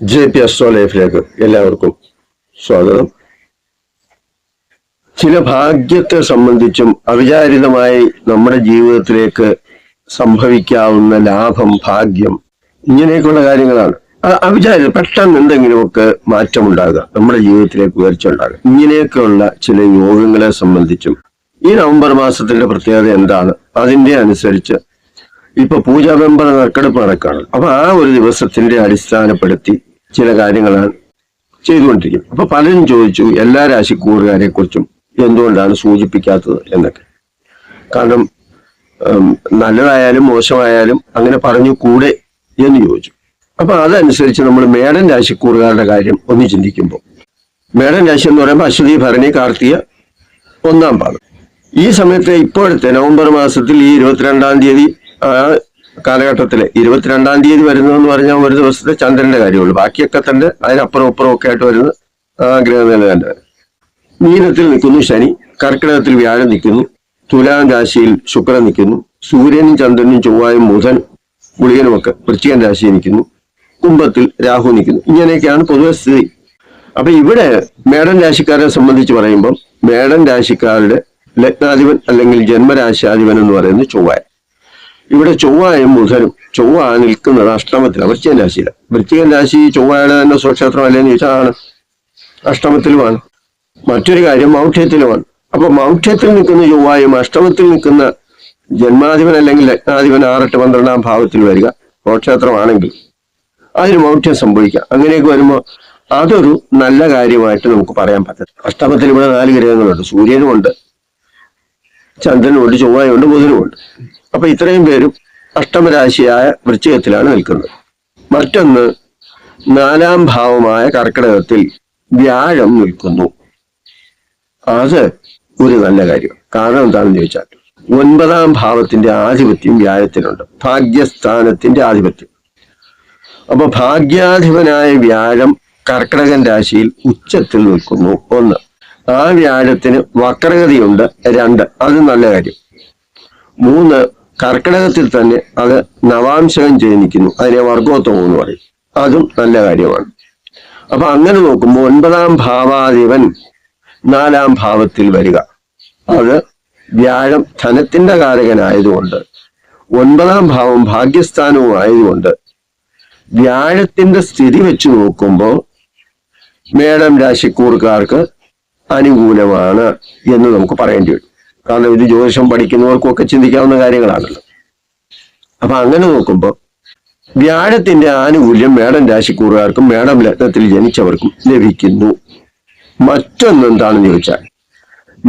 J P astro ലൈഫിലേക്ക് എല്ലാവർക്കും സ്വാഗതം. ചില ഭാഗ്യത്തെ സംബന്ധിച്ചും അവിചാരിതമായി നമ്മുടെ ജീവിതത്തിലേക്ക് സംഭവിക്കാവുന്ന ലാഭം ഭാഗ്യം ഇങ്ങനെയൊക്കെയുള്ള കാര്യങ്ങളാണ്. അവിചാരിത പെട്ടെന്ന് എന്തെങ്കിലുമൊക്കെ മാറ്റമുണ്ടാകുക നമ്മുടെ ജീവിതത്തിലേക്ക് ഉയർച്ച ഉണ്ടാകുക ഇങ്ങനെയൊക്കെയുള്ള ചില യോഗങ്ങളെ സംബന്ധിച്ചും ഈ നവംബർ മാസത്തിന്റെ പ്രത്യേകത എന്താണ്? അതിന്റെ അനുസരിച്ച് ഇപ്പൊ പൂജാ മെമ്പർ നറുക്കെടുപ്പ് നടക്കുകയാണ് അപ്പൊ ആ ഒരു ദിവസത്തിന്റെ അടിസ്ഥാനപ്പെടുത്തി ചില കാര്യങ്ങളാണ് ചെയ്തുകൊണ്ടിരിക്കും അപ്പൊ പലരും ചോദിച്ചു എല്ലാ രാശിക്കൂറുകാരെ കുറിച്ചും എന്തുകൊണ്ടാണ് സൂചിപ്പിക്കാത്തത് എന്നൊക്കെ. കാരണം നല്ലതായാലും മോശമായാലും അങ്ങനെ പറഞ്ഞു കൂടെ എന്ന് ചോദിച്ചു. അപ്പൊ അതനുസരിച്ച് നമ്മൾ മേടൻ രാശിക്കൂറുകാരുടെ കാര്യം ഒന്ന് ചിന്തിക്കുമ്പോൾ മേടൻ രാശി എന്ന് പറയുമ്പോൾ അശ്വതി ഭരണി കാർത്തിക ഒന്നാം പാദം ഈ സമയത്ത് ഇപ്പോഴത്തെ നവംബർ മാസത്തിൽ ഈ ഇരുപത്തിരണ്ടാം തീയതി കാലഘട്ടത്തിലെ ഇരുപത്തിരണ്ടാം തീയതി വരുന്നതെന്ന് പറഞ്ഞാൽ ഒരു ദിവസത്തെ ചന്ദ്രന്റെ കാര്യമുള്ളൂ. ബാക്കിയൊക്കെ തന്നെ അതിനപ്പുറം അപ്പുറം ഒക്കെ ആയിട്ട് വരുന്ന ഗ്രഹനില മീനത്തിൽ നിൽക്കുന്നു ശനി കർക്കിടകത്തിൽ വ്യാഴം നിൽക്കുന്നു തുലാം രാശിയിൽ ശുക്രൻ നിൽക്കുന്നു സൂര്യനും ചന്ദ്രനും ചൊവ്വായും ബുധൻ ഗുളികനുമൊക്കെ വൃശ്ചികൻ രാശിയിൽ നിൽക്കുന്നു കുംഭത്തിൽ രാഹു നിൽക്കുന്നു. ഇങ്ങനെയൊക്കെയാണ് പൊതുവെ സ്ഥിതി. അപ്പൊ ഇവിടെ മേടൻ രാശിക്കാരെ സംബന്ധിച്ച് പറയുമ്പം മേടൻ രാശിക്കാരുടെ ലഗ്നാധിപൻ അല്ലെങ്കിൽ ജന്മരാശാധിപൻ എന്ന് പറയുന്നത് ചൊവ്വായ. ഇവിടെ ചൊവ്വായും ബുധനും ചൊവ്വ നിൽക്കുന്നത് അഷ്ടമത്തിലാണ് വൃശ്ചികൻ രാശിയിലാണ്. വൃശ്ചികൻ രാശി ചൊവ്വയുടെ തന്നെ സ്വക്ഷേത്രം അല്ലെന്ന് ചോദിച്ചാൽ ആണ്. അഷ്ടമത്തിലുമാണ്. മറ്റൊരു കാര്യം മൗഢ്യത്തിലുമാണ്. അപ്പൊ മൗഢ്യത്തിൽ നിൽക്കുന്ന ചൊവ്വായും അഷ്ടമത്തിൽ നിൽക്കുന്ന ജന്മാധിപൻ അല്ലെങ്കിൽ ലഗ്നാധിപൻ ആറെട്ട് പന്ത്രണ്ടാം ഭാവത്തിൽ വരിക സ്വക്ഷേത്രമാണെങ്കിൽ അതിന് മൗഢ്യം സംഭവിക്കാം. അങ്ങനെയൊക്കെ വരുമ്പോൾ അതൊരു നല്ല കാര്യമായിട്ട് നമുക്ക് പറയാൻ പറ്റും അഷ്ടമത്തിൽ ഇവിടെ നാല് ഗ്രഹങ്ങളുണ്ട്. സൂര്യനുമുണ്ട് ചന്ദ്രനുമുണ്ട് ചൊവ്വയുണ്ട് ബുധനുമുണ്ട്. അപ്പൊ ഇത്രയും പേരും അഷ്ടമരാശിയായ വൃശ്ചികത്തിലാണ് നിൽക്കുന്നത്. മറ്റൊന്ന് നാലാം ഭാവമായ കർക്കിടകത്തിൽ വ്യാഴം നിൽക്കുന്നു. അത് ഒരു നല്ല കാര്യം. കാരണം എന്താണെന്ന് ചോദിച്ചാൽ ഒൻപതാം ഭാവത്തിന്റെ ആധിപത്യം വ്യാഴത്തിനുണ്ട്. ഭാഗ്യസ്ഥാനത്തിന്റെ ആധിപത്യം. അപ്പൊ ഭാഗ്യാധിപനായ വ്യാഴം കർക്കിടകൻ രാശിയിൽ ഉച്ചത്തിൽ നിൽക്കുന്നു. ഒന്ന് ആ വ്യാഴത്തിന് വക്രഗതിയുണ്ട്. രണ്ട് അത് നല്ല കാര്യം. മൂന്ന് കർക്കിടകത്തിൽ തന്നെ അത് നവാംശകം ജനിക്കുന്നു. അതിനെ വർഗോത്തമം എന്ന് പറയും. അതും നല്ല കാര്യമാണ്. അപ്പൊ അങ്ങനെ നോക്കുമ്പോൾ ഒൻപതാം ഭാവാധിപൻ നാലാം ഭാവത്തിൽ വരിക. അത് വ്യാഴം ധനത്തിന്റെ കാരകനായതുകൊണ്ട് ഒൻപതാം ഭാവം ഭാഗ്യസ്ഥാനവും ആയതുകൊണ്ട് വ്യാഴത്തിന്റെ സ്ഥിതി വെച്ച് നോക്കുമ്പോൾ മേടം രാശിക്കൂറുകാർക്ക് അനുകൂലമാണ് എന്ന് നമുക്ക് പറയേണ്ടി വരും. കാരണം ഇത് ജ്യോതിഷം പഠിക്കുന്നവർക്കും ഒക്കെ ചിന്തിക്കാവുന്ന കാര്യങ്ങളാണല്ലോ. അപ്പൊ അങ്ങനെ നോക്കുമ്പോൾ വ്യാഴത്തിന്റെ ആനുകൂല്യം മേടം രാശിക്കൂറുകാർക്കും മേടം ലഗ്നത്തിൽ ജനിച്ചവർക്കും ലഭിക്കുന്നു. മറ്റൊന്ന് എന്താണെന്ന് ചോദിച്ചാൽ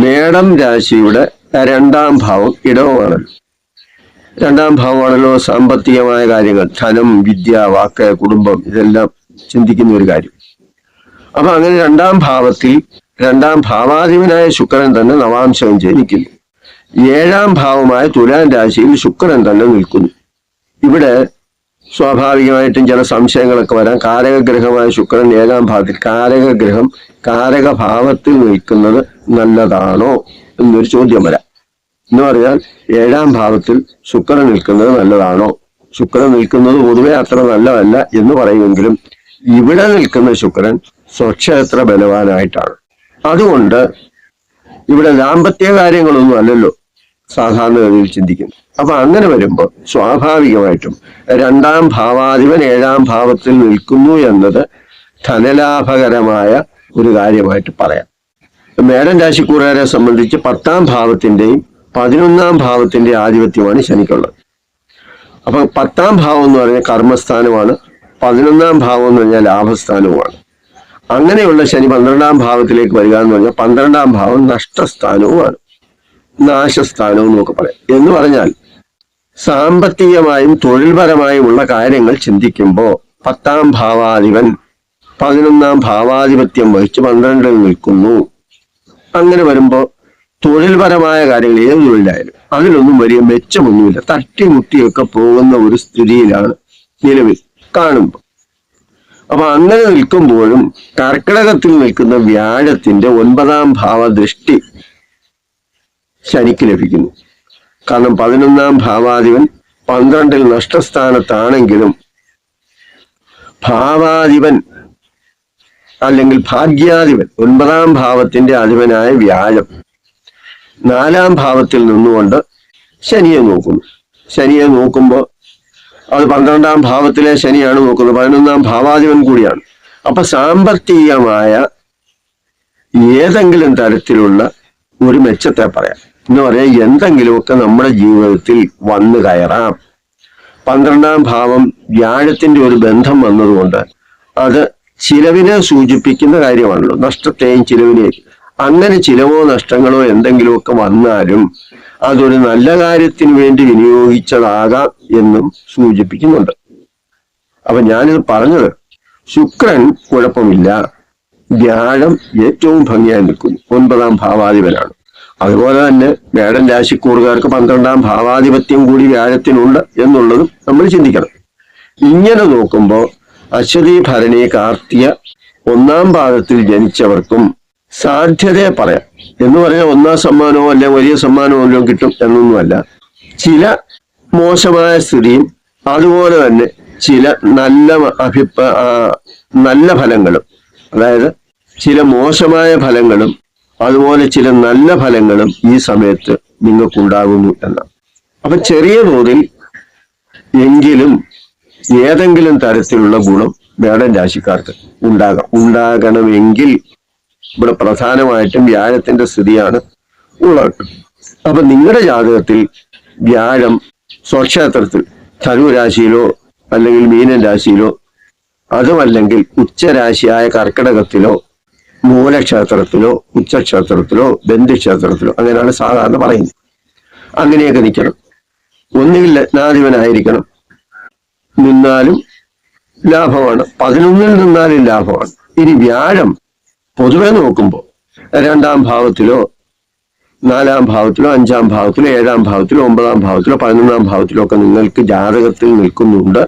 മേടം രാശിയുടെ രണ്ടാം ഭാവം ഇടവമാണ് രണ്ടാം ഭാവമാണല്ലോ സാമ്പത്തികമായ കാര്യങ്ങൾ ധനം വിദ്യ വാക്ക് കുടുംബം ഇതെല്ലാം ചിന്തിക്കുന്ന ഒരു കാര്യം. അപ്പൊ അങ്ങനെ രണ്ടാം ഭാവത്തിൽ രണ്ടാം ഭാവാധിപനായ ശുക്രൻ തന്നെ നവാംശം ജനിക്കുന്നു. ഏഴാം ഭാവമായ തുലാൻ രാശിയിൽ ശുക്രൻ തന്നെ നിൽക്കുന്നു. ഇവിടെ സ്വാഭാവികമായിട്ടും ചില സംശയങ്ങളൊക്കെ വരാം. കാരകഗ്രഹമായ ശുക്രൻ ഏഴാം ഭാവത്തിൽ കാരകഗ്രഹം കാരകഭാവത്തിൽ നിൽക്കുന്നത് നല്ലതാണോ എന്നൊരു ചോദ്യം വരാം. എന്ന് പറഞ്ഞാൽ ഏഴാം ഭാവത്തിൽ ശുക്രൻ നിൽക്കുന്നത് നല്ലതാണോ? ശുക്രൻ നിൽക്കുന്നത് പൊതുവെ അത്ര നല്ലതല്ല എന്ന് പറയുമെങ്കിലും ഇവിടെ നിൽക്കുന്ന ശുക്രൻ സ്വക്ഷേത്ര ബലവാനായിട്ടാണ്. അതുകൊണ്ട് ഇവിടെ ദാമ്പത്യ കാര്യങ്ങളൊന്നും അല്ലല്ലോ സാധാരണഗതിയിൽ ചിന്തിക്കുന്നു. അപ്പൊ അങ്ങനെ വരുമ്പോൾ സ്വാഭാവികമായിട്ടും രണ്ടാം ഭാവാധിപൻ ഏഴാം ഭാവത്തിൽ നിൽക്കുന്നു എന്നത് ധനലാഭകരമായ ഒരു കാര്യമായിട്ട് പറയാം. മേടൻ രാശിക്കൂറുകാരെ സംബന്ധിച്ച് പത്താം ഭാവത്തിന്റെയും പതിനൊന്നാം ഭാവത്തിന്റെ ആധിപത്യമാണ് ശനിക്കുള്ളത്. അപ്പൊ പത്താം ഭാവം എന്ന് പറഞ്ഞാൽ കർമ്മസ്ഥാനമാണ് പതിനൊന്നാം ഭാവം എന്ന് പറഞ്ഞാൽ ലാഭസ്ഥാനവുമാണ്. അങ്ങനെയുള്ള ശനി പന്ത്രണ്ടാം ഭാവത്തിലേക്ക് വരിക എന്ന് പറഞ്ഞാൽ പന്ത്രണ്ടാം ഭാവം നഷ്ടസ്ഥാനവുമാണ്. നാശസ്ഥാനവും എന്നൊക്കെ പറയാം. എന്ന് പറഞ്ഞാൽ സാമ്പത്തികമായും തൊഴിൽപരമായും ഉള്ള കാര്യങ്ങൾ ചിന്തിക്കുമ്പോൾ പത്താം ഭാവാധിപൻ പതിനൊന്നാം ഭാവാധിപത്യം വഹിച്ച് പന്ത്രണ്ടിൽ നിൽക്കുന്നു. അങ്ങനെ വരുമ്പോൾ തൊഴിൽപരമായ കാര്യങ്ങൾ ഏത് തൊഴിലായാലും അതിലൊന്നും വലിയ മെച്ചമൊന്നുമില്ല. തട്ടിമുട്ടിയൊക്കെ പോകുന്ന ഒരു സ്ഥിതിയിലാണ് നിലവിൽ കാണുമ്പോൾ അപ്പൊ അങ്ങനെ നിൽക്കുമ്പോഴും കർക്കിടകത്തിൽ നിൽക്കുന്ന വ്യാഴത്തിന്റെ ഒൻപതാം ഭാവ ദൃഷ്ടി ശനിക്ക് ലഭിക്കുന്നു. കാരണം പതിനൊന്നാം ഭാവാധിപൻ പന്ത്രണ്ടിൽ നഷ്ടസ്ഥാനത്താണെങ്കിലും ഭാവാധിപൻ അല്ലെങ്കിൽ ഭാഗ്യാധിപൻ ഒൻപതാം ഭാവത്തിന്റെ അധിപനായ വ്യാഴം നാലാം ഭാവത്തിൽ നിന്നുകൊണ്ട് ശനിയെ നോക്കുന്നു. ശനിയെ നോക്കുമ്പോൾ അത് പന്ത്രണ്ടാം ഭാവത്തിലെ ശനിയാണ് നോക്കുന്നത് പതിനൊന്നാം ഭാവാധിപൻ കൂടിയാണ്. അപ്പൊ സാമ്പത്തികമായ ഏതെങ്കിലും തരത്തിലുള്ള ഒരു മെച്ചത്തെ പറയാം. എന്ന് പറയാൻ എന്തെങ്കിലുമൊക്കെ നമ്മുടെ ജീവിതത്തിൽ വന്നു കയറാം. പന്ത്രണ്ടാം ഭാവം വ്യാഴത്തിന്റെ ഒരു ബന്ധം വന്നതുകൊണ്ട് അത് ചിലവിനെ സൂചിപ്പിക്കുന്ന കാര്യമാണല്ലോ. നഷ്ടത്തെയും ചിലവിനെയും. അങ്ങനെ ചിലവോ നഷ്ടങ്ങളോ എന്തെങ്കിലുമൊക്കെ വന്നാലും അതൊരു നല്ല കാര്യത്തിന് വേണ്ടി വിനിയോഗിച്ചതാകാം എന്നും സൂചിപ്പിക്കുന്നുണ്ട്. അപ്പൊ ഞാനിത് പറഞ്ഞത് ശുക്രൻ കുഴപ്പമില്ല. വ്യാഴം ഏറ്റവും ഭംഗിയായി നിൽക്കുന്നു. ഒൻപതാം ഭാവാധിപനാണ്. അതുപോലെ തന്നെ മേടൻ രാശിക്കൂറുകാർക്ക് പന്ത്രണ്ടാം ഭാവാധിപത്യം കൂടി വ്യാഴത്തിനുണ്ട് എന്നുള്ളതും നമ്മൾ ചിന്തിക്കണം. ഇങ്ങനെ നോക്കുമ്പോൾ അശ്വതി ഭരണി കാർത്തിക ഒന്നാം പാദത്തിൽ ജനിച്ചവർക്കും സാധ്യതയെ പറയാം. എന്ന് പറഞ്ഞാൽ ഒന്നാം സമ്മാനമോ അല്ലെ വലിയ സമ്മാനമോ അല്ലോ കിട്ടും എന്നൊന്നുമല്ല. ചില മോശമായ സ്ഥിതിയും അതുപോലെ തന്നെ ചില നല്ല അഭിപ്ര നല്ല ഫലങ്ങളും അതായത് ചില മോശമായ ഫലങ്ങളും അതുപോലെ ചില നല്ല ഫലങ്ങളും ഈ സമയത്ത് നിങ്ങൾക്കുണ്ടാകുന്നു എന്നാണ്. അപ്പൊ ചെറിയ തോതിൽ എങ്കിലും ഏതെങ്കിലും തരത്തിലുള്ള ഗുണം മേടൻ രാശിക്കാർക്ക് ഉണ്ടാകാം. ഉണ്ടാകണമെങ്കിൽ ഇവിടെ പ്രധാനമായിട്ടും വ്യാഴത്തിന്റെ സ്ഥിതിയാണ് ഉള്ളത്. അപ്പൊ നിങ്ങളുടെ ജാതകത്തിൽ വ്യാഴം സ്വക്ഷേത്രത്തിൽ ധനു രാശിയിലോ അല്ലെങ്കിൽ മീനൻ രാശിയിലോ അതുമല്ലെങ്കിൽ ഉച്ചരാശിയായ കർക്കിടകത്തിലോ മൂലക്ഷേത്രത്തിലോ ഉച്ചക്ഷേത്രത്തിലോ ബന്ധുക്ഷേത്രത്തിലോ അങ്ങനെയാണ് സാധാരണ പറയുന്നത്. അങ്ങനെയൊക്കെ നിൽക്കണം. ഒന്നുകിൽ ലഗ്നാധിപനായിരിക്കണം. നിന്നാലും ലാഭമാണ്. പതിനൊന്നിൽ നിന്നാലും ലാഭമാണ്. ഇനി വ്യാഴം പൊതുവെ നോക്കുമ്പോൾ രണ്ടാം ഭാവത്തിലോ നാലാം ഭാവത്തിലോ അഞ്ചാം ഭാവത്തിലോ ഏഴാം ഭാവത്തിലോ ഒമ്പതാം ഭാവത്തിലോ പതിനൊന്നാം ഭാവത്തിലോ ഒക്കെ നിങ്ങൾക്ക് ജാതകത്തിൽ നിൽക്കുന്നുണ്ട്.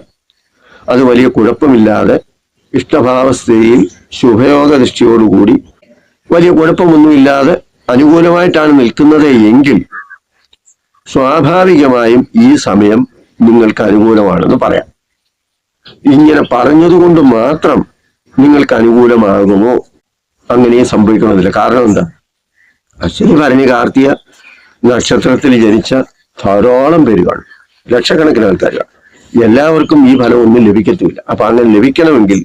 അത് വലിയ കുഴപ്പമില്ലാതെ ഇഷ്ടഭാവസ്ഥയിൽ ശുഭയോഗ ദൃഷ്ടിയോടുകൂടി വലിയ കുഴപ്പമൊന്നുമില്ലാതെ അനുകൂലമായിട്ടാണ് നിൽക്കുന്നത് എങ്കിൽ സ്വാഭാവികമായും ഈ സമയം നിങ്ങൾക്ക് അനുകൂലമാണെന്ന് പറയാം. ഇങ്ങനെ പറഞ്ഞതുകൊണ്ട് മാത്രം നിങ്ങൾക്ക് അനുകൂലമാകുമോ? അങ്ങനെ സംഭവിക്കണമെന്നില്ല കാരണം എന്താ? അശ്വിനി ഭരണി കാർത്തിക നക്ഷത്രത്തിൽ ജനിച്ച ധാരാളം പേരുകൾ കാണും ലക്ഷക്കണക്കിന് ആൾക്കാരുകൾ. എല്ലാവർക്കും ഈ ഫലം ഒന്നും ലഭിക്കത്തില്ല. അപ്പൊ അങ്ങനെ ലഭിക്കണമെങ്കിൽ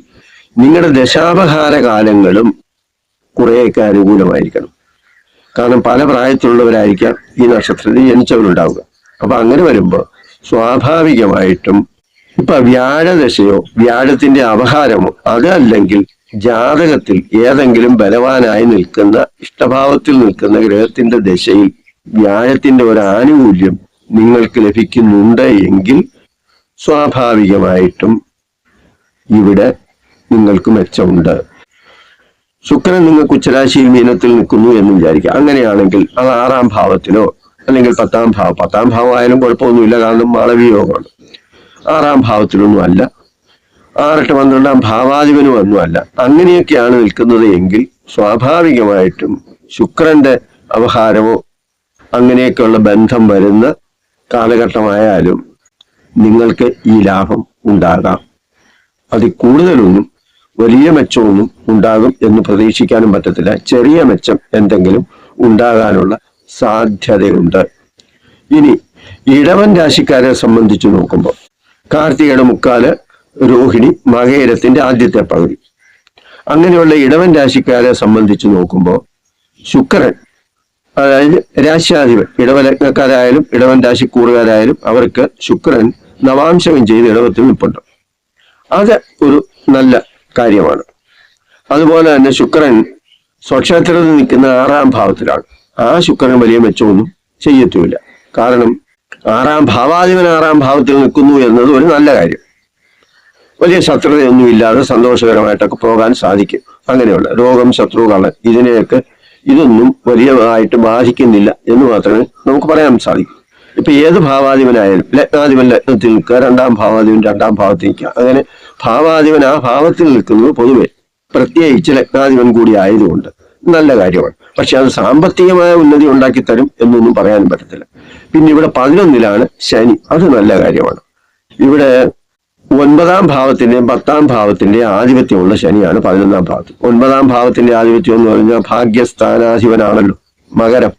നിങ്ങളുടെ ദശാപഹാര കാലങ്ങളും കുറേയൊക്കെ അനുകൂലമായിരിക്കണം. കാരണം പല പ്രായത്തിലുള്ളവരായിരിക്കാം ഈ നക്ഷത്രത്തിൽ ജനിച്ചവരുണ്ടാവുക. അപ്പൊ അങ്ങനെ വരുമ്പോൾ സ്വാഭാവികമായിട്ടും ഇപ്പൊ വ്യാഴദശയോ വ്യാഴത്തിന്റെ അപഹാരമോ അതല്ലെങ്കിൽ ജാതകത്തിൽ ഏതെങ്കിലും ബലവാനായി നിൽക്കുന്ന ഇഷ്ടഭാവത്തിൽ നിൽക്കുന്ന ഗ്രഹത്തിന്റെ ദശയിൽ വ്യാഴത്തിന്റെ ഒരു ആനുകൂല്യം നിങ്ങൾക്ക് ലഭിക്കുന്നുണ്ട് എങ്കിൽ സ്വാഭാവികമായിട്ടും ഇവിടെ നിങ്ങൾക്ക് മെച്ചമുണ്ട്. ശുക്രൻ നിങ്ങൾക്ക് ഉച്ചരാശിയിൽ മീനത്തിൽ നിൽക്കുന്നു എന്ന് വിചാരിക്കുക. അങ്ങനെയാണെങ്കിൽ അത് ആറാം ഭാവത്തിലോ അല്ലെങ്കിൽ പത്താം ഭാവം. പത്താം ഭാവം ആയാലും കുഴപ്പമൊന്നുമില്ല കാരണം മാളവിയോഗമാണ്. ആറാം ഭാവത്തിലൊന്നും അല്ല. ആറെട്ട് പന്ത്രണ്ടാം ഭാവാധിപനും ഒന്നുമല്ല. അങ്ങനെയൊക്കെയാണ് നിൽക്കുന്നത് എങ്കിൽ സ്വാഭാവികമായിട്ടും ശുക്രന്റെ അവഹാരമോ അങ്ങനെയൊക്കെയുള്ള ബന്ധം വരുന്ന കാലഘട്ടമായാലും നിങ്ങൾക്ക് ഈ ലാഭം ഉണ്ടാകാം. അതിൽ കൂടുതലൊന്നും വലിയ മെച്ചമൊന്നും ഉണ്ടാകും എന്ന് പ്രതീക്ഷിക്കാനും പറ്റത്തില്ല. ചെറിയ മെച്ചം എന്തെങ്കിലും ഉണ്ടാകാനുള്ള സാധ്യതയുണ്ട്. ഇനി ഇടവൻ രാശിക്കാരെ സംബന്ധിച്ച് നോക്കുമ്പോൾ കാർത്തികയുടെ മുക്കാൽ രോഹിണി മകേരത്തിന്റെ ആദ്യത്തെ പകുതി. അങ്ങനെയുള്ള ഇടവൻ രാശിക്കാരെ സംബന്ധിച്ച് നോക്കുമ്പോൾ ശുക്രൻ അതായത് രാശ്യാധിപൻ ഇടവലഗ്നക്കാരായാലും ഇടവൻ രാശിക്കൂറുകാരായാലും അവർക്ക് ശുക്രൻ നവാംശകം ചെയ്ത് ഇടവത്തിൽ നിൽപ്പുണ്ട്. അത് ഒരു നല്ല കാര്യമാണ്. അതുപോലെ തന്നെ ശുക്രൻ സ്വക്ഷേത്രത്തിൽ നിൽക്കുന്ന ആറാം ഭാവത്തിലാണ്. ആ ശുക്രൻ വലിയ മെച്ചമൊന്നും ചെയ്യത്തുമില്ല. കാരണം ആറാം ഭാവാധിപൻ ആറാം ഭാവത്തിൽ നിൽക്കുന്നു എന്നത് ഒരു നല്ല കാര്യം. വലിയ ശത്രുതയൊന്നുമില്ലാതെ സന്തോഷകരമായിട്ടൊക്കെ പോകാൻ സാധിക്കും. അങ്ങനെയുള്ള രോഗം ശത്രുക്കൾ ഇതിനെയൊക്കെ ഇതൊന്നും വലിയതായിട്ട് ബാധിക്കുന്നില്ല എന്ന് മാത്രമേ നമുക്ക് പറയാൻ സാധിക്കൂ. ഇപ്പൊ ഏത് ഭാവാധിപനായാലും ലഗ്നാധിപൻ ലഗ്നത്തിൽ നിൽക്കുക രണ്ടാം ഭാവാധിപൻ രണ്ടാം ഭാവത്തിൽ നിൽക്കുക. അങ്ങനെ ഭാവാധിപൻ ആ ഭാവത്തിൽ നിൽക്കുന്നത് പൊതുവെ പ്രത്യേകിച്ച് ലഗ്നാധിപൻ കൂടി ആയതുകൊണ്ട് നല്ല കാര്യമാണ്. പക്ഷെ അത് സാമ്പത്തികമായ ഉന്നതി ഉണ്ടാക്കി തരും എന്നൊന്നും പറയാനും പറ്റത്തില്ല. പിന്നെ ഇവിടെ പതിനൊന്നിലാണ് ശനി. അത് നല്ല കാര്യമാണ്. ഇവിടെ ഒൻപതാം ഭാവത്തിന്റെയും പത്താം ഭാവത്തിന്റെ ആധിപത്യമുള്ള ശനിയാണ് പതിനൊന്നാം ഭാവത്തിൽ. ഒൻപതാം ഭാവത്തിന്റെ ആധിപത്യം എന്ന് പറഞ്ഞാൽ ഭാഗ്യസ്ഥാനാധിപനാണല്ലോ മകരം.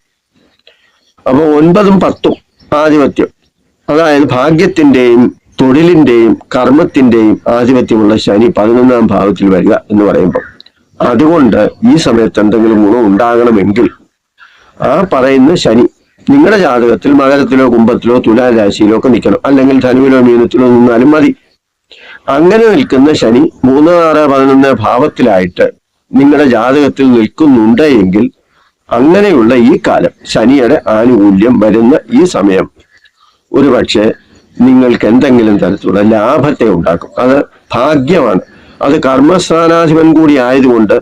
അപ്പൊ ഒൻപതും പത്തും ആധിപത്യം. അതായത് ഭാഗ്യത്തിന്റെയും തൊഴിലിന്റെയും കർമ്മത്തിന്റെയും ആധിപത്യമുള്ള ശനി പതിനൊന്നാം ഭാവത്തിൽ വരിക എന്ന് പറയുമ്പോൾ അതുകൊണ്ട് ഈ സമയത്ത് എന്തെങ്കിലും ഗുണം ഉണ്ടാകണമെങ്കിൽ ആ പറയുന്ന ശനി നിങ്ങളുടെ ജാതകത്തിൽ മകരത്തിലോ കുംഭത്തിലോ തുലാരാശിയിലോ ഒക്കെ നിൽക്കണം. അല്ലെങ്കിൽ ധനുവിലോ മീനത്തിലോ നിന്നാലും മതി. അങ്ങനെ നിൽക്കുന്ന ശനി മൂന്ന് ആറ് പതിനൊന്ന് ഭാവത്തിലായിട്ട് നിങ്ങളുടെ ജാതകത്തിൽ നിൽക്കുന്നുണ്ട് എങ്കിൽ അങ്ങനെയുള്ള ഈ കാലം ശനിയുടെ ആനുകൂല്യം വരുന്ന ഈ സമയം ഒരുപക്ഷെ നിങ്ങൾക്ക് എന്തെങ്കിലും തരത്തിലുള്ള ലാഭത്തെ ഉണ്ടാക്കും. അത് ഭാഗ്യമാണ്. അത് കർമ്മസ്ഥാനാധിപൻ കൂടി ആയതുകൊണ്ട്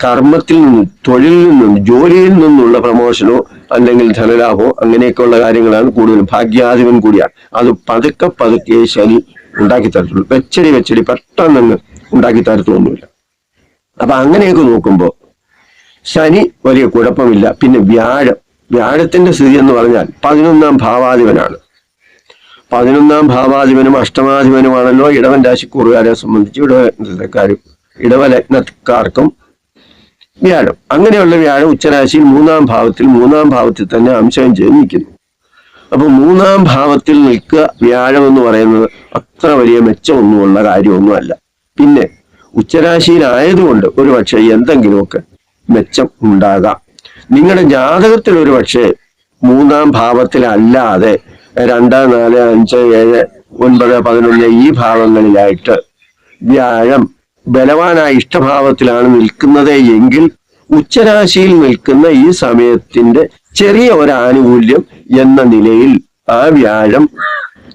കർമ്മത്തിൽ നിന്നും തൊഴിലിൽ നിന്നും ജോലിയിൽ നിന്നുള്ള പ്രമോഷനോ അല്ലെങ്കിൽ ധനലാഭമോ അങ്ങനെയൊക്കെയുള്ള കാര്യങ്ങളാണ് കൂടുതലും ഭാഗ്യാധിപൻ കൂടിയാണ്. അത് പതുക്കെ പതുക്കെ ശനി ഉണ്ടാക്കി തരത്തുള്ളൂ. വെച്ചടി വെച്ചടി പെട്ടെന്നങ്ങ് ഉണ്ടാക്കി തരത്തൊന്നുമില്ല അപ്പൊ അങ്ങനെയൊക്കെ നോക്കുമ്പോൾ ശനി വലിയ കുഴപ്പമില്ല. പിന്നെ വ്യാഴം. വ്യാഴത്തിന്റെ സ്ഥിതി എന്ന് പറഞ്ഞാൽ പതിനൊന്നാം ഭാവാധിപനാണ്. പതിനൊന്നാം ഭാവാധിപനും അഷ്ടമാധിപനുമാണല്ലോ ഇടവൻ രാശിക്കൂറുകാരെ സംബന്ധിച്ച് ഇടവക്കാരും ഇടവലഗ്നക്കാർക്കും വ്യാഴം. അങ്ങനെയുള്ള വ്യാഴം ഉച്ചരാശിയിൽ മൂന്നാം ഭാവത്തിൽ മൂന്നാം ഭാവത്തിൽ തന്നെ അംശം ചെയ്ത് നിൽക്കുന്നു അപ്പൊ മൂന്നാം ഭാവത്തിൽ നിൽക്കുക വ്യാഴം എന്ന് പറയുന്നത് അത്ര വലിയ മെച്ചമൊന്നുമുള്ള കാര്യമൊന്നുമല്ല. പിന്നെ ഉച്ചരാശിയിലായതുകൊണ്ട് ഒരു പക്ഷേ എന്തെങ്കിലുമൊക്കെ മെച്ചം ഉണ്ടാകാം. നിങ്ങളുടെ ജാതകത്തിൽ ഒരു പക്ഷേ മൂന്നാം ഭാവത്തിലല്ലാതെ രണ്ട് നാല് അഞ്ച് ഏഴ് ഒൻപത് പതിനൊന്ന് ഈ ഭാവങ്ങളിലായിട്ട് വ്യാഴം ബലവാനായ ഇഷ്ടഭാവത്തിലാണ് നിൽക്കുന്നത് എങ്കിൽ ഉച്ചരാശിയിൽ നിൽക്കുന്ന ഈ സമയത്തിന്റെ ചെറിയ ഒരു ആനുകൂല്യം എന്ന നിലയിൽ ആ വ്യാഴം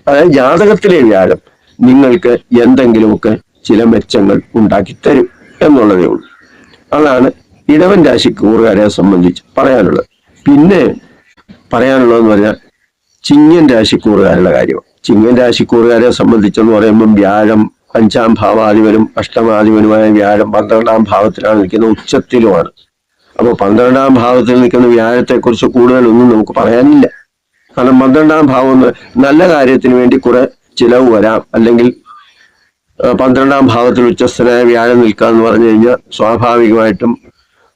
അതായത് ജാതകത്തിലെ വ്യാഴം നിങ്ങൾക്ക് എന്തെങ്കിലുമൊക്കെ ചില മെച്ചങ്ങൾ ഉണ്ടാക്കി തരും എന്നുള്ളതേ ഉള്ളൂ. അതാണ് ഇടവൻ രാശി കൂറുകാരെ സംബന്ധിച്ച് പറയാനുള്ളത്. പിന്നെ പറയാനുള്ളതെന്ന് പറഞ്ഞാൽ ചിങ്ങൻ രാശിക്കൂറുകാരുടെ കാര്യമാണ്. ചിങ്ങൻ രാശിക്കൂറുകാരെ സംബന്ധിച്ചെന്ന് പറയുമ്പം വ്യാഴം അഞ്ചാം ഭാവാധിപനും അഷ്ടമാധിപനുമായ വ്യാഴം പന്ത്രണ്ടാം ഭാവത്തിലാണ് നിൽക്കുന്ന ഉച്ചത്തിലുമാണ്. അപ്പോൾ പന്ത്രണ്ടാം ഭാവത്തിൽ നിൽക്കുന്ന വ്യാഴത്തെക്കുറിച്ച് കൂടുതലൊന്നും നമുക്ക് പറയാനില്ല. കാരണം പന്ത്രണ്ടാം ഭാവം നല്ല കാര്യത്തിന് വേണ്ടി കുറെ ചിലവ് വരാം. അല്ലെങ്കിൽ പന്ത്രണ്ടാം ഭാവത്തിൽ ഉച്ചസ്ഥനായ വ്യാഴം നിൽക്കുക എന്ന് പറഞ്ഞു കഴിഞ്ഞാൽ സ്വാഭാവികമായിട്ടും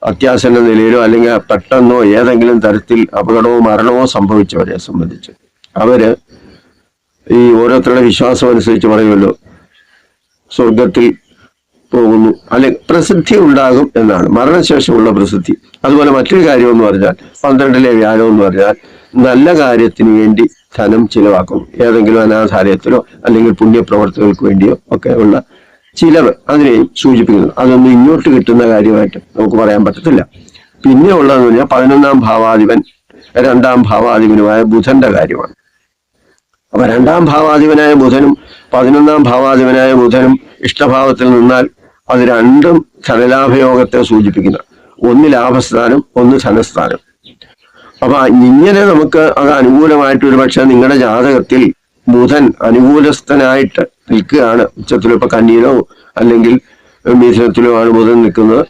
അത്യാസന്ന നിലയിലോ അല്ലെങ്കിൽ പെട്ടെന്നോ ഏതെങ്കിലും തരത്തിൽ അപകടമോ മരണമോ സംഭവിച്ചവരെ സംബന്ധിച്ച്. അവർ ഈ ഓരോരുത്തരുടെ വിശ്വാസം അനുസരിച്ച് പറയുമല്ലോ സ്വർഗത്തിൽ പോകുന്നു. അല്ലെങ്കിൽ പ്രസിദ്ധി ഉണ്ടാകും എന്നാണ്. മരണശേഷമുള്ള പ്രസിദ്ധി. അതുപോലെ മറ്റൊരു കാര്യം എന്ന് പറഞ്ഞാൽ പന്ത്രണ്ടിലെ വ്യാഴം എന്ന് പറഞ്ഞാൽ നല്ല കാര്യത്തിന് വേണ്ടി ധനം ചിലവാക്കും. ഏതെങ്കിലും അനാഥാലയത്തിലോ അല്ലെങ്കിൽ പുണ്യപ്രവർത്തികൾക്ക് വേണ്ടിയോ ഒക്കെ ഉള്ള ചിലവ് അതിനെ സൂചിപ്പിക്കുന്നു. അതൊന്നും ഇങ്ങോട്ട് കിട്ടുന്ന കാര്യമായിട്ട് നമുക്ക് പറയാൻ പറ്റത്തില്ല. പിന്നെ ഉള്ളതെന്ന് പറഞ്ഞാൽ പതിനൊന്നാം ഭാവാധിപൻ രണ്ടാം ഭാവാധിപനുമായ ബുധന്റെ കാര്യമാണ്. അപ്പൊ രണ്ടാം ഭാവാധിപനായ ബുധനും പതിനൊന്നാം ഭാവാധിപനായ ബുധനും ഇഷ്ടഭാവത്തിൽ നിന്നാൽ അത് രണ്ടും ധനലാഭയോഗത്തെ സൂചിപ്പിക്കുന്ന. ഒന്ന് ലാഭസ്ഥാനം ഒന്ന് ധനസ്ഥാനം. അപ്പൊ ഇങ്ങനെ നമുക്ക് അത് അനുകൂലമായിട്ട് ഒരു പക്ഷെ നിങ്ങളുടെ ജാതകത്തിൽ ബുധൻ അനുകൂലസ്ഥനായിട്ട് നിൽക്കുകയാണ്. ഉച്ചത്തിലോ ഇപ്പൊ കന്നിയിലോ അല്ലെങ്കിൽ മിഥുനത്തിലോ ആണ് ബുധൻ നിൽക്കുന്നത്.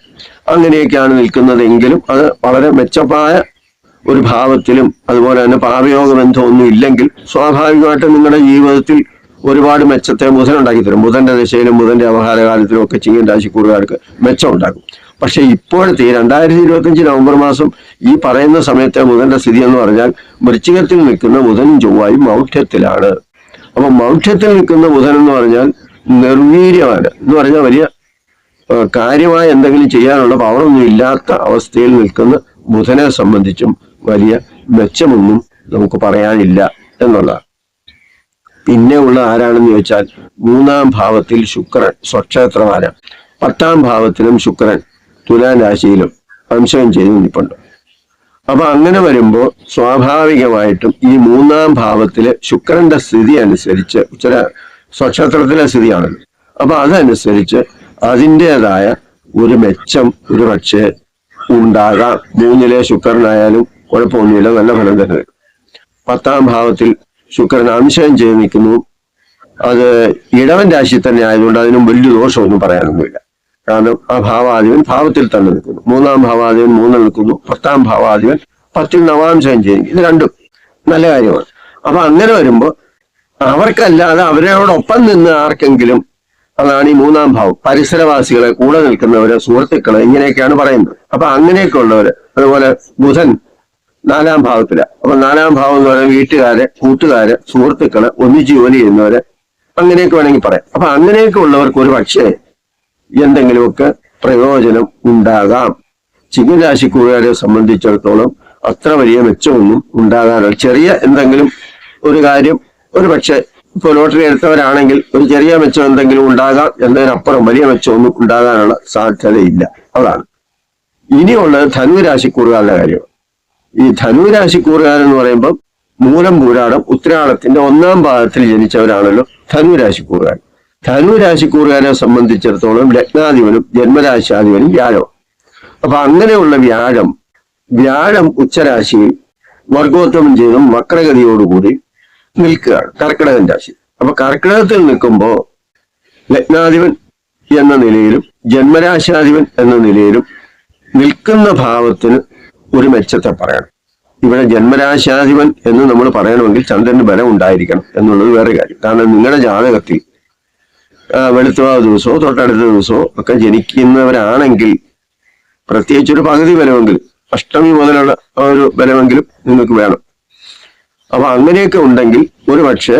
അങ്ങനെയൊക്കെയാണ് നിൽക്കുന്നതെങ്കിലും അത് വളരെ മെച്ചമായ ഒരു ഭാവത്തിലും അതുപോലെ തന്നെ പാപയോഗ ബന്ധമൊന്നും ഇല്ലെങ്കിൽ സ്വാഭാവികമായിട്ടും നിങ്ങളുടെ ജീവിതത്തിൽ ഒരുപാട് മെച്ചത്തെ ബുധൻ ഉണ്ടാക്കി തരും. ബുധന്റെ ദശയിലും ബുധന്റെ അവഹാരകാലത്തിലും ഒക്കെ ചിങ്ങൻ രാശിക്കൂറുകാർക്ക് മെച്ചം ഉണ്ടാക്കും പക്ഷെ ഇപ്പോഴത്തെ ഈ രണ്ടായിരത്തി ഇരുപത്തിയഞ്ച് നവംബർ മാസം ഈ പറയുന്ന സമയത്തെ ബുധന്റെ സ്ഥിതി എന്ന് പറഞ്ഞാൽ വൃശ്ചികത്തിൽ നിൽക്കുന്ന ബുധനും ചൊവ്വായും മൗഢ്യത്തിലാണ്. അപ്പൊ മൗഢ്യത്തിൽ നിൽക്കുന്ന ബുധൻ എന്ന് പറഞ്ഞാൽ നിർവീര്യമാണ്. എന്ന് പറഞ്ഞാൽ വലിയ കാര്യമായ എന്തെങ്കിലും ചെയ്യാനുള്ള പവറൊന്നും ഇല്ലാത്ത അവസ്ഥയിൽ നിൽക്കുന്ന ബുധനെ സംബന്ധിച്ചും വലിയ മെച്ചമൊന്നും നമുക്ക് പറയാനില്ല എന്നുള്ളതാണ്. പിന്നെ ഉള്ള ആരാണെന്ന് ചോദിച്ചാൽ മൂന്നാം ഭാവത്തിൽ ശുക്രൻ സ്വക്ഷേത്രമാരാണ് പത്താം ഭാവത്തിലും ശുക്രൻ. തുലാം രാശിയിലും അംശം ചെയ്ത് നിൽപ്പുണ്ട്. അപ്പൊ അങ്ങനെ വരുമ്പോൾ സ്വാഭാവികമായിട്ടും ഈ മൂന്നാം ഭാവത്തിലെ ശുക്രന്റെ സ്ഥിതി അനുസരിച്ച് ചില സ്വക്ഷേത്രത്തിലെ സ്ഥിതിയാണല്ലോ. അപ്പൊ അതനുസരിച്ച് അതിന്റെതായ ഒരു മെച്ചം ഒരു പക്ഷേ ഉണ്ടാകാം. മൂന്നിലെ ശുക്രനായാലും കുഴപ്പമൊന്നുമില്ല നല്ല ഫലം തന്നെ പത്താം ഭാവത്തിൽ ശുക്രൻ അംശം ചെയ്ത് നിൽക്കുന്നു. അത് ഇടവൻ രാശി തന്നെ ആയതുകൊണ്ട് അതിനും വലിയ ദോഷമൊന്നും പറയാനൊന്നുമില്ല. കാരണം ആ ഭാവാധിപൻ ഭാവത്തിൽ തന്നെ നിൽക്കുന്നു. മൂന്നാം ഭാവാധിപൻ മൂന്നിൽ നിൽക്കുന്നു. പത്താം ഭാവാധിപൻ പത്തിൽ നവാംശം ചെയ്യും ഇത് രണ്ടും നല്ല കാര്യമാണ്. അപ്പൊ അങ്ങനെ വരുമ്പോൾ അവർക്കല്ലാതെ അവരോടൊപ്പം നിന്ന് ആർക്കെങ്കിലും അതാണ് ഈ മൂന്നാം ഭാവം. പരിസരവാസികളെ കൂടെ നിൽക്കുന്നവരെ സുഹൃത്തുക്കളെ ഇങ്ങനെയൊക്കെയാണ് പറയുന്നത്. അപ്പൊ അങ്ങനെയൊക്കെ ഉള്ളവര് അതുപോലെ ബുധൻ നാലാം ഭാവത്തില. അപ്പൊ നാലാം ഭാവം എന്ന് പറയുന്നത് വീട്ടുകാരെ കൂട്ടുകാരെ സുഹൃത്തുക്കളെ ഒന്നിച്ച് ജോലി ചെയ്യുന്നവര് അങ്ങനെയൊക്കെ വേണമെങ്കിൽ പറയാം. അപ്പൊ അങ്ങനെയൊക്കെ ഉള്ളവർക്ക് ഒരു പക്ഷേ എന്തെങ്കിലുമൊക്കെ പ്രയോജനം ഉണ്ടാകാം. ചിങ്ങരാശിക്കുകാരെ സംബന്ധിച്ചിടത്തോളം അത്ര വലിയ മെച്ചമൊന്നും ഉണ്ടാകാറില്ല. ചെറിയ എന്തെങ്കിലും ഒരു കാര്യം ഒരു പക്ഷെ ഇപ്പോൾ ലോട്ടറി എടുത്തവരാണെങ്കിൽ ഒരു ചെറിയ മെച്ചം എന്തെങ്കിലും ഉണ്ടാകാം എന്നതിനപ്പുറം വലിയ മെച്ചമൊന്നും ഉണ്ടാകാനുള്ള സാധ്യതയില്ല. അതാണ്. ഇനിയുള്ളത് ധനുരാശിക്കൂറുകാരുടെ കാര്യമാണ് ഈ ധനുരാശിക്കൂറുകാരെന്ന് പറയുമ്പോൾ മൂലം പൂരാടം ഉത്രാടത്തിന്റെ ഒന്നാം ഭാഗത്തിൽ ജനിച്ചവരാണല്ലോ ധനുരാശിക്കൂറുകാർ. ധനുരാശിക്കൂറുകാരെ സംബന്ധിച്ചിടത്തോളം ലഗ്നാധിപനും ജന്മരാശാധിപനും വ്യാഴം. അപ്പൊ അങ്ങനെയുള്ള വ്യാഴം വ്യാഴം ഉച്ചരാശിയിൽ വർഗോത്തമം ചെയ്തും വക്രഗതിയോടുകൂടി നിൽക്കുക കർക്കിടകൻ രാശി. അപ്പൊ കർക്കിടകത്തിൽ നിൽക്കുമ്പോൾ ലഗ്നാധിപൻ എന്ന നിലയിലും ജന്മരാശാധിപൻ എന്ന നിലയിലും നിൽക്കുന്ന ഭാവത്തിന് ഒരു മെച്ചത്തെ പറയണം. ഇവിടെ ജന്മരാശാധിപൻ എന്ന് നമ്മൾ പറയണമെങ്കിൽ ചന്ദ്രന് ബലം ഉണ്ടായിരിക്കണം എന്നുള്ളത് വേറെ കാര്യം. കാരണം നിങ്ങളുടെ ജാതകത്തിൽ വെളുത്തുവാ ദിവസമോ തൊട്ടടുത്ത ദിവസമോ ഒക്കെ ജനിക്കുന്നവരാണെങ്കിൽ പ്രത്യേകിച്ച് ഒരു പകുതി ബലമെങ്കിലും അഷ്ടമി മുതലുള്ള ഒരു ബലമെങ്കിലും നിങ്ങൾക്ക് വേണം. അപ്പൊ അങ്ങനെയൊക്കെ ഉണ്ടെങ്കിൽ ഒരു പക്ഷേ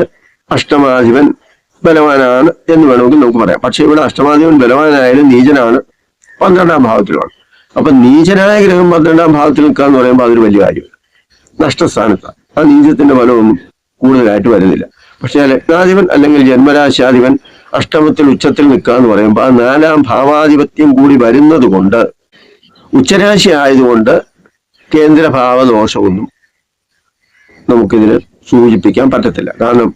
അഷ്ടമാധിപൻ ബലവാനാണ് എന്ന് വേണമെങ്കിൽ നമുക്ക് പറയാം. പക്ഷെ ഇവിടെ അഷ്ടമാധിപൻ ബലവാനായാലും നീചനാണ് പന്ത്രണ്ടാം ഭാവത്തിലുമാണ്. അപ്പൊ നീചനായ ഗ്രഹം പന്ത്രണ്ടാം ഭാവത്തിൽ നിൽക്കുക എന്ന് പറയുമ്പോൾ അതൊരു വലിയ കാര്യമാണ് നഷ്ടസ്ഥാനത്താണ്. ആ നീചത്തിന്റെ ബലമൊന്നും കൂടുതലായിട്ട് വരുന്നില്ല. പക്ഷെ ലഗ്നാധിപൻ അല്ലെങ്കിൽ ജന്മരാശാധിപൻ അഷ്ടമത്തിൽ ഉച്ചത്തിൽ നിൽക്കുക എന്ന് പറയുമ്പോൾ ആ നാലാം ഭാവാധിപത്യം കൂടി വരുന്നത് കൊണ്ട് ഉച്ചരാശി ആയതുകൊണ്ട് കേന്ദ്രഭാവദോഷമൊന്നും നമുക്കിതിന് സൂചിപ്പിക്കാൻ പറ്റത്തില്ല. കാരണം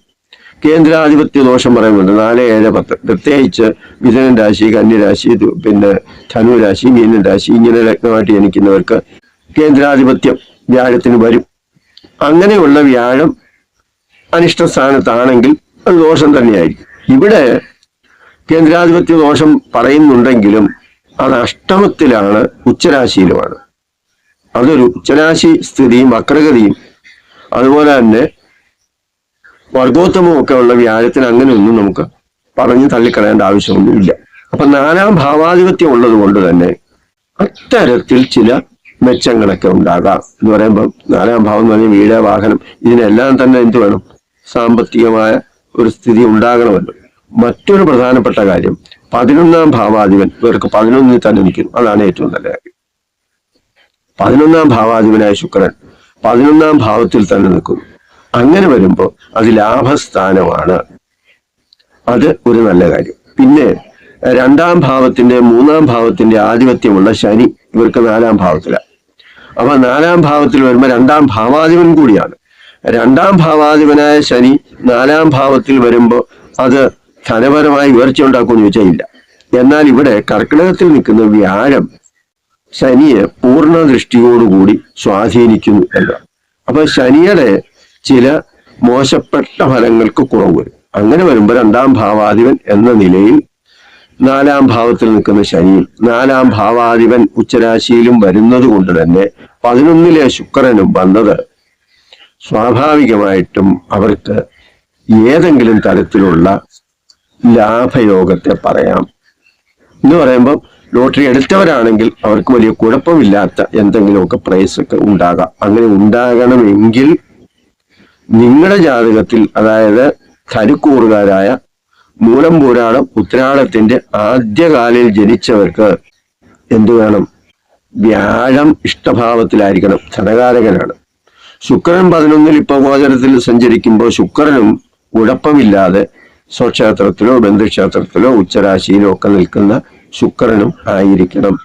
കേന്ദ്രാധിപത്യ ദോഷം പറയുന്നുണ്ട്. നാല് ഏഴ് പത്ത്. പ്രത്യേകിച്ച് മിഥുനൻ രാശി കന്യരാശി പിന്നെ ധനുരാശി മീനൻ രാശി ഇങ്ങനെ ലഗ്നമായിട്ട് ജനിക്കുന്നവർക്ക് കേന്ദ്രാധിപത്യം വ്യാഴത്തിന് വരും. അങ്ങനെയുള്ള വ്യാഴം അനിഷ്ട സ്ഥാനത്താണെങ്കിൽ അത് ദോഷം തന്നെയായിരിക്കും. ഇവിടെ കേന്ദ്രാധിപത്യ ദോഷം പറയുന്നുണ്ടെങ്കിലും അത് അഷ്ടമത്തിലാണ് ഉച്ചരാശിയിലുമാണ്. അതൊരു ഉച്ചരാശി സ്ഥിതിയും വക്രഗതിയും അതുപോലെ തന്നെ വർഗോത്തമവും ഒക്കെ ഉള്ള വ്യാഴത്തിന് അങ്ങനെയൊന്നും നമുക്ക് പറഞ്ഞു തള്ളിക്കളയേണ്ട ആവശ്യമൊന്നുമില്ല അപ്പൊ നാലാം ഭാവാധിപത്യം ഉള്ളത് കൊണ്ട് തന്നെ അത്തരത്തിൽ ചില മെച്ചങ്ങളൊക്കെ ഉണ്ടാകാം എന്ന് പറയുമ്പോൾ നാലാം ഭാവം എന്ന് പറഞ്ഞാൽ വീട് വാഹനം ഇതിനെല്ലാം തന്നെ എന്ത് വേണം? സാമ്പത്തികമായ ഒരു സ്ഥിതി ഉണ്ടാകണമല്ലോ മറ്റൊരു പ്രധാനപ്പെട്ട കാര്യം പതിനൊന്നാം ഭാവാധിപൻ ഇവർക്ക് പതിനൊന്നിൽ തന്നെ നിൽക്കുന്നു. അതാണ് ഏറ്റവും നല്ല കാര്യം. പതിനൊന്നാം ഭാവാധിപനായ ശുക്രൻ പതിനൊന്നാം ഭാവത്തിൽ തന്നെ നിൽക്കുന്നു. അങ്ങനെ വരുമ്പോൾ അത് ലാഭസ്ഥാനമാണ്. അത് ഒരു നല്ല കാര്യം. പിന്നെ രണ്ടാം ഭാവത്തിന്റെ മൂന്നാം ഭാവത്തിന്റെ ആധിപത്യമുള്ള ശനി ഇവർക്ക് നാലാം ഭാവത്തിലാണ്. അപ്പൊ നാലാം ഭാവത്തിൽ വരുമ്പോൾ രണ്ടാം ഭാവാധിപൻ കൂടിയാണ്. രണ്ടാം ഭാവാധിപനായ ശനി നാലാം ഭാവത്തിൽ വരുമ്പോൾ അത് ധനപരമായി ഉയർച്ച ഉണ്ടാക്കുമെന്ന് ചോദിച്ചാൽ ഇല്ല. എന്നാൽ ഇവിടെ കർക്കിടകത്തിൽ നിൽക്കുന്ന വ്യാഴം ശനിയെ പൂർണ ദൃഷ്ടിയോടുകൂടി സ്വാധീനിക്കുന്നു എന്നാണ്. അപ്പൊ ശനിയുടെ ചില മോശപ്പെട്ട ഫലങ്ങൾക്ക് കുറവ് വരും. അങ്ങനെ വരുമ്പോൾ രണ്ടാം ഭാവാധിപൻ എന്ന നിലയിൽ നാലാം ഭാവത്തിൽ നിൽക്കുന്ന ശനിയും നാലാം ഭാവാധിപൻ ഉച്ചരാശിയിലും വരുന്നത് കൊണ്ട് തന്നെ പതിനൊന്നിലെ ശുക്രനും വന്നത് സ്വാഭാവികമായിട്ടും അവർക്ക് ഏതെങ്കിലും തരത്തിലുള്ള ലാഭയോഗത്തെ പറയാം. എന്ന് പറയുമ്പോൾ ലോട്ടറി എടുത്തവരാണെങ്കിൽ അവർക്ക് വലിയ കുഴപ്പമില്ലാത്ത എന്തെങ്കിലുമൊക്കെ പ്രൈസ് ഒക്കെ ഉണ്ടാകാം. അങ്ങനെ ഉണ്ടാകണമെങ്കിൽ നിങ്ങളുടെ ജാതകത്തിൽ അതായത് ധനുക്കൂറുകാരായ മൂലം പൂരാടം ഉത്രാടത്തിന്റെ ആദ്യകാലിൽ ജനിച്ചവർക്ക് എന്തു വേണം? വ്യാഴം ഇഷ്ടഭാവത്തിലായിരിക്കണം ധനകാരകനാണ്. ശുക്രൻ പതിനൊന്നിൽ ഇപ്പൊ ഗോചരത്തിൽ സഞ്ചരിക്കുമ്പോൾ ശുക്രനും കുഴപ്പമില്ലാതെ സ്വക്ഷേത്രത്തിലോ ബന്ധുക്ഷേത്രത്തിലോ ഉച്ചരാശിയിലോ ഒക്കെ നിൽക്കുന്ന ശുക്രനും ആയിരിക്കണം.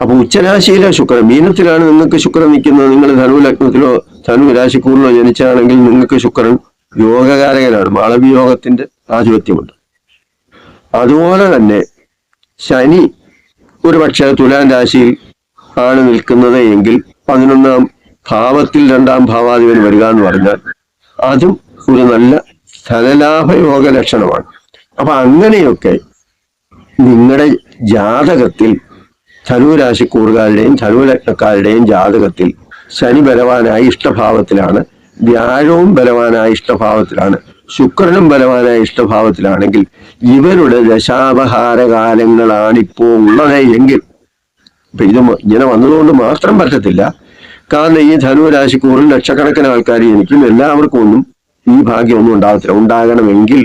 അപ്പൊ ഉച്ചരാശിയിലെ ശുക്രൻ മീനത്തിലാണ് നിങ്ങൾക്ക് ശുക്രൻ നിൽക്കുന്നത്. നിങ്ങൾ ധനുലഗ്നത്തിലോ ധനു രാശിക്കൂറിലോ ജനിച്ചാണെങ്കിൽ നിങ്ങൾക്ക് ശുക്രൻ യോഗകാരകനാണ്. മാളവിയോഗത്തിന്റെ ആധിപത്യമുണ്ട്. അതുപോലെ തന്നെ ശനി ഒരു പക്ഷേ തുലാം രാശിയിൽ ആണ് നിൽക്കുന്നത് എങ്കിൽ പതിനൊന്നാം ഭാവത്തിൽ രണ്ടാം ഭാവാധിപൻ വരിക എന്ന് പറഞ്ഞാൽ അതും ഒരു നല്ല ധനലാഭയോഗ ലക്ഷണമാണ് അപ്പൊ അങ്ങനെയൊക്കെ നിങ്ങളുടെ ജാതകത്തിൽ ധനുരാശിക്കൂറുകാരുടെയും ധനുലഗ്നക്കാരുടെയും ജാതകത്തിൽ ശനി ബലവാനായ ഇഷ്ടഭാവത്തിലാണ് വ്യാഴവും ബലവാനായ ഇഷ്ടഭാവത്തിലാണ് ശുക്രനും ബലവാനായ ഇഷ്ടഭാവത്തിലാണെങ്കിൽ ഇവരുടെ ദശാപഹാര കാലങ്ങളാണിപ്പോ ഉള്ളത് എങ്കിൽ. ഇപ്പൊ ഇത് ഇങ്ങനെ വന്നതുകൊണ്ട് മാത്രം പറ്റത്തില്ല. കാരണം ഈ ധനുരാശിക്കൂറിൽ ലക്ഷക്കണക്കിന് ആൾക്കാർ എനിക്കും എല്ലാവർക്കും ഒന്നും ഈ ഭാഗ്യമൊന്നും ഉണ്ടാകത്തില്ല. ഉണ്ടാകണമെങ്കിൽ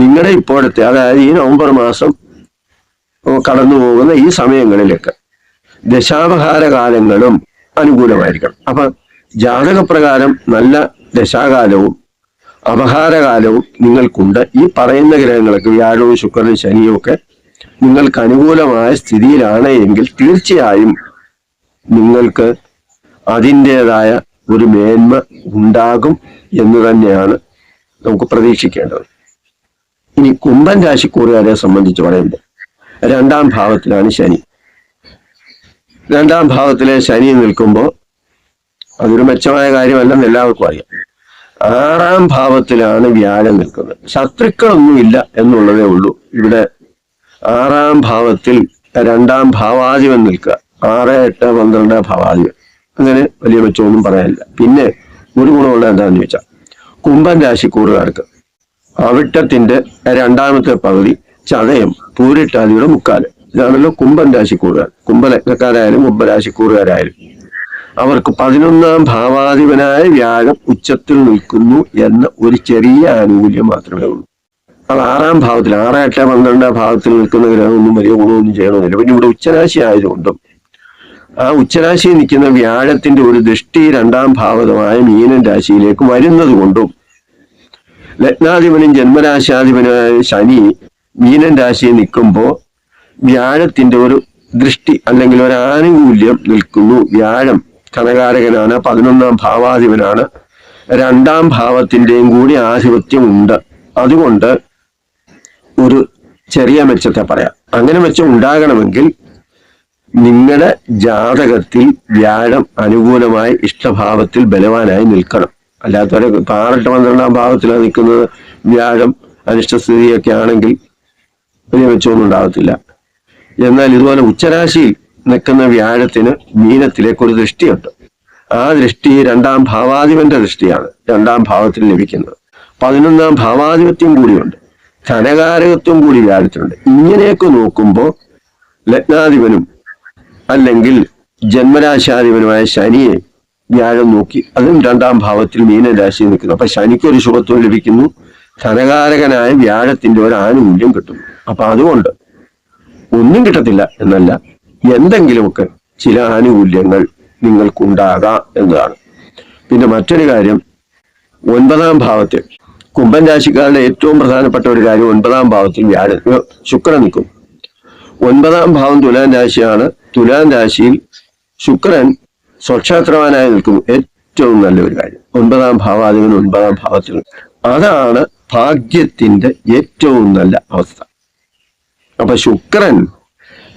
നിങ്ങളുടെ ഇപ്പോഴത്തെ അതായത് ഈ നവംബർ മാസം കടന്നു പോകുന്ന ഈ സമയങ്ങളിലൊക്കെ ദശാവഹാര കാലങ്ങളും അനുകൂലമായിരിക്കണം. അപ്പൊ ജാതകപ്രകാരം നല്ല ദശാകാലവും അപഹാരകാലവും നിങ്ങൾക്കുണ്ട്. ഈ പറയുന്ന ഗ്രഹങ്ങളൊക്കെ വ്യാഴവും ശുക്രനും ശനിയും ഒക്കെ നിങ്ങൾക്ക് അനുകൂലമായ സ്ഥിതിയിലാണ് എങ്കിൽ തീർച്ചയായും നിങ്ങൾക്ക് അതിന്റെതായ ഒരു മേന്മ ഉണ്ടാകും. എന്ന് തന്നെയാണ് നമുക്ക് പ്രതീക്ഷിക്കേണ്ടത്. ഇനി കുംഭൻ രാശിക്കൂറുകാരെ സംബന്ധിച്ച് പറയുമ്പോൾ രണ്ടാം ഭാവത്തിലാണ് ശനി. രണ്ടാം ഭാവത്തിലെ ശനി നിൽക്കുമ്പോൾ അതൊരു മെച്ചമായ കാര്യമല്ലെന്ന് എല്ലാവർക്കും അറിയാം. ആറാം ഭാവത്തിലാണ് വ്യാഴം നിൽക്കുന്നത്. ശത്രുക്കളൊന്നുമില്ല എന്നുള്ളതേ ഉള്ളൂ. ഇവിടെ ആറാം ഭാവത്തിൽ രണ്ടാം ഭാവാധിപൻ നിൽക്കുക. ആറ് എട്ട് പന്ത്രണ്ട് ഭാവാധിപൻ. അങ്ങനെ വലിയ മെച്ചമൊന്നും പറയാനില്ല. പിന്നെ ഒരു ഗുണമുള്ള എന്താണെന്ന് ചോദിച്ചാൽ കുംഭൻ രാശിക്കൂറുകാർക്ക് അവിട്ടത്തിന്റെ രണ്ടാമത്തെ പകുതി ചതയം പൂരിട്ടാതിയുടെ മുക്കാൽ. ഇതാണല്ലോ കുംഭൻ രാശിക്കൂറുകാർ കുംഭലഗ്നക്കാരായാലും കുംഭരാശിക്കൂറുകാരായാലും അവർക്ക് പതിനൊന്നാം ഭാവാധിപനായ വ്യാഴം ഉച്ചത്തിൽ നിൽക്കുന്നു എന്ന ഒരു ചെറിയ ആനുകൂല്യം മാത്രമേ ഉള്ളൂ. അത് ആറാം ഭാവത്തിൽ ആറ് എട്ട് പന്ത്രണ്ടാം ഭാവത്തിൽ നിൽക്കുന്ന ഗ്രഹമൊന്നും വലിയ ഗുണമൊന്നും ചെയ്യണമെന്നില്ല. പിന്നെ ഇവിടെ ഉച്ചരാശി ആയതുകൊണ്ടും ആ ഉച്ചരാശിയിൽ നിൽക്കുന്ന വ്യാഴത്തിന്റെ ഒരു ദൃഷ്ടി രണ്ടാം ഭാവതമായ മീനൻ രാശിയിലേക്ക് വരുന്നത് കൊണ്ടും ലഗ്നാധിപനും ജന്മരാശാധിപനുമായ ശനി മീനൻ രാശിയിൽ നിൽക്കുമ്പോൾ വ്യാഴത്തിന്റെ ഒരു ദൃഷ്ടി അല്ലെങ്കിൽ ഒരു ആനുകൂല്യം നിൽക്കുന്നു. വ്യാഴം ധനകാരകനാണ് പതിനൊന്നാം ഭാവാധിപനാണ്. രണ്ടാം ഭാവത്തിന്റെയും കൂടി ആധിപത്യം ഉണ്ട് അതുകൊണ്ട് ഒരു ചെറിയ മെച്ചത്തെ പറയാം. അങ്ങനെ മെച്ചം ഉണ്ടാകണമെങ്കിൽ നിങ്ങളുടെ ജാതകത്തിൽ വ്യാഴം അനുകൂലമായി ഇഷ്ടഭാവത്തിൽ ബലവാനായി നിൽക്കണം. അല്ലാത്തവരെ പാറട്ട് പന്ത്രണ്ടാം ഭാവത്തിലാണ് നിൽക്കുന്നത്. വ്യാഴം അനിഷ്ടസ്ഥിതിയൊക്കെ ആണെങ്കിൽ വലിയ മെച്ചമൊന്നും ഉണ്ടാകത്തില്ല. എന്നാൽ ഇതുപോലെ ഉച്ചരാശിയിൽ നിൽക്കുന്ന വ്യാഴത്തിന് മീനത്തിലേക്ക് ഒരു ദൃഷ്ടിയുണ്ട്. ആ ദൃഷ്ടി രണ്ടാം ഭാവാധിപന്റെ ദൃഷ്ടിയാണ്. രണ്ടാം ഭാവത്തിൽ ലഭിക്കുന്നത്. പതിനൊന്നാം ഭാവാധിപത്യം കൂടിയുണ്ട്. ധനകാരകത്വം കൂടി വ്യാഴത്തിനുണ്ട്. ഇങ്ങനെയൊക്കെ നോക്കുമ്പോൾ ലഗ്നാധിപനും അല്ലെങ്കിൽ ജന്മരാശാധിപനുമായ ശനിയെ വ്യാഴം നോക്കി അതും രണ്ടാം ഭാവത്തിൽ മീനരാശി നിൽക്കുന്നു. അപ്പൊ ശനിക്ക് ഒരു ശുഭത്വം ലഭിക്കുന്നു. ധനകാരകനായ വ്യാഴത്തിന്റെ ഒരു ആനുകൂല്യം കിട്ടുന്നു അപ്പൊ അതുകൊണ്ട് ഒന്നും കിട്ടത്തില്ല എന്നല്ല എന്തെങ്കിലുമൊക്കെ ചില ആനുകൂല്യങ്ങൾ നിങ്ങൾക്കുണ്ടാകാം എന്നതാണ്. പിന്നെ മറ്റൊരു കാര്യം ഒൻപതാം ഭാവത്തിൽ കുംഭൻ രാശിക്കാരുടെ ഏറ്റവും പ്രധാനപ്പെട്ട ഒരു കാര്യം ഒൻപതാം ഭാവത്തിൽ വ്യാഴ. ശുക്രൻ നിൽക്കും. ഒൻപതാം ഭാവം തുലാൻ രാശിയാണ്. തുലാം രാശിയിൽ ശുക്രൻ സ്വക്ഷേത്രവാനായി നിൽക്കുന്നു. ഏറ്റവും നല്ലൊരു കാര്യം. ഒൻപതാം ഭാവാധിപൻ ഒൻപതാം ഭാവത്തിൽ. നിൽക്കും. അതാണ് ഭാഗ്യത്തിന്റെ ഏറ്റവും നല്ല അവസ്ഥ. അപ്പൊ ശുക്രൻ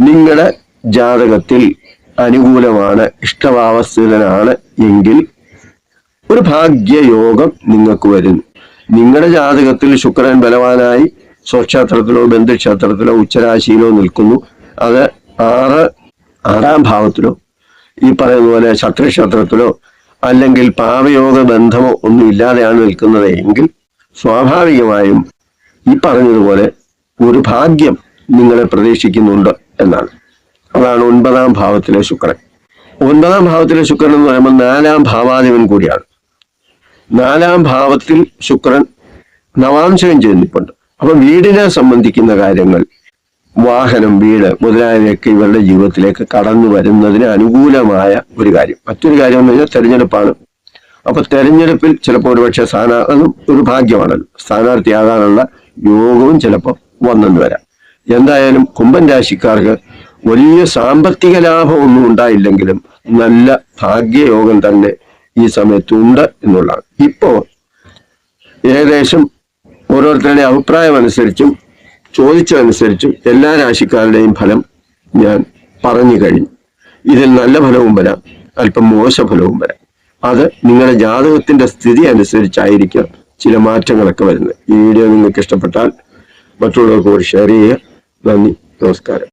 നിങ്ങളുടെ ജാതകത്തിൽ അനുകൂലമാണ് ഇഷ്ടഭാവസ്ഥിതനാണ് എങ്കിൽ ഒരു ഭാഗ്യയോഗം നിങ്ങൾക്ക് വരുന്നു. നിങ്ങളുടെ ജാതകത്തിൽ ശുക്രൻ ബലവാനായി സ്വക്ഷേത്രത്തിലോ ബന്ധുക്ഷേത്രത്തിലോ ഉച്ചരാശിയിലോ നിൽക്കുന്നു. അത് ആറ് ആറാം ഭാവത്തിലോ ഈ പറയുന്ന പോലെ ശത്രുക്ഷേത്രത്തിലോ അല്ലെങ്കിൽ പാവയോഗ ബന്ധമോ ഒന്നും ഇല്ലാതെയാണ് നിൽക്കുന്നത് എങ്കിൽ സ്വാഭാവികമായും ഈ പറഞ്ഞതുപോലെ ഒരു ഭാഗ്യം നിങ്ങളെ പ്രതീക്ഷിക്കുന്നുണ്ട് എന്നാണ്. അതാണ് ഒൻപതാം ഭാവത്തിലെ ശുക്രൻ. ഒൻപതാം ഭാവത്തിലെ ശുക്രൻ എന്ന് പറയുമ്പോൾ നാലാം ഭാവാധിപൻ കൂടിയാണ്. നാലാം ഭാവത്തിൽ ശുക്രൻ നവാംശകം ചെയ്യുന്നിപ്പുണ്ട് അപ്പൊ വീടിനെ സംബന്ധിക്കുന്ന കാര്യങ്ങൾ വാഹനം വീട് മുതലായവയൊക്കെ ഇവരുടെ ജീവിതത്തിലേക്ക് കടന്നു വരുന്നതിന് അനുകൂലമായ ഒരു കാര്യം. മറ്റൊരു കാര്യം എന്ന് പറഞ്ഞാൽ തെരഞ്ഞെടുപ്പാണ്. അപ്പൊ തെരഞ്ഞെടുപ്പിൽ ചിലപ്പോൾ ഒരുപക്ഷെ സ്ഥാനാ ഒരു ഭാഗ്യമാണല്ലോ. സ്ഥാനാർത്ഥിയാകാനുള്ള യോഗവും ചിലപ്പോൾ വന്നെന്ന് വരാം. എന്തായാലും കുംഭൻ രാശിക്കാർക്ക് വലിയ സാമ്പത്തിക ലാഭം ഒന്നും ഉണ്ടായില്ലെങ്കിലും നല്ല ഭാഗ്യയോഗം തന്നെ ഈ സമയത്തുണ്ട് എന്നുള്ളതാണ്. ഇപ്പോ ഏകദേശം ഓരോരുത്തരുടെ അഭിപ്രായം അനുസരിച്ചും ചോദിച്ചതനുസരിച്ചും എല്ലാ രാശിക്കാരുടെയും ഫലം ഞാൻ പറഞ്ഞു കഴിഞ്ഞു. ഇതിൽ നല്ല ഫലവും വരാം അല്പം മോശ ഫലവും വരാം. അത് നിങ്ങളുടെ ജാതകത്തിന്റെ സ്ഥിതി അനുസരിച്ചായിരിക്കും ചില മാറ്റങ്ങളൊക്കെ വരുന്നത്. ഈ വീഡിയോ നിങ്ങൾക്ക് ഇഷ്ടപ്പെട്ടാൽ മറ്റുള്ളവർക്ക് കൂടി ഷെയർ ചെയ്യുക. നന്ദി നമസ്കാരം.